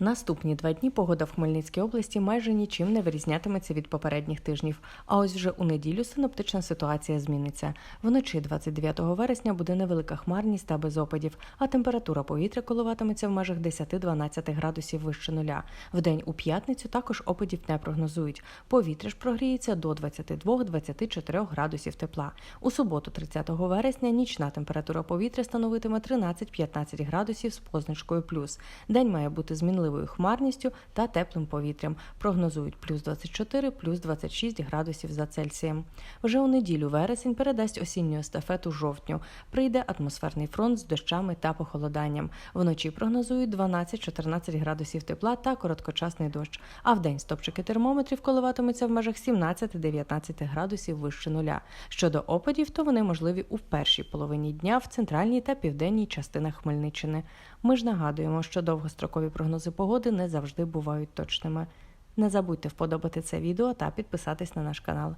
Наступні два дні погода в Хмельницькій області майже нічим не вирізнятиметься від попередніх тижнів. А ось вже у неділю синоптична ситуація зміниться. Вночі 29 вересня буде невелика хмарність та без опадів, а температура повітря коливатиметься в межах 10-12 градусів вище нуля. Вдень у п'ятницю також опадів не прогнозують. Повітря ж прогріється до 22-24 градусів тепла. У суботу, 30 вересня, нічна температура повітря становитиме 13-15 градусів з позначкою плюс. День має бути змінливою хмарністю та теплим повітрям. Прогнозують плюс 24, плюс 26 градусів за Цельсієм. Вже у неділю вересень передасть осінню естафету жовтню. Прийде атмосферний фронт з дощами та похолоданням. Вночі прогнозують 12-14 градусів тепла та короткочасний дощ. А вдень стопчики термометрів коливатимуться в межах 17-19 градусів вище нуля. Щодо опадів, то вони можливі у першій половині дня в центральній та південній частинах Хмельниччини. Ми ж нагадуємо, що довгострокові прогнози погоди не завжди бувають точними. Не забудьте вподобати це відео та підписатись на наш канал.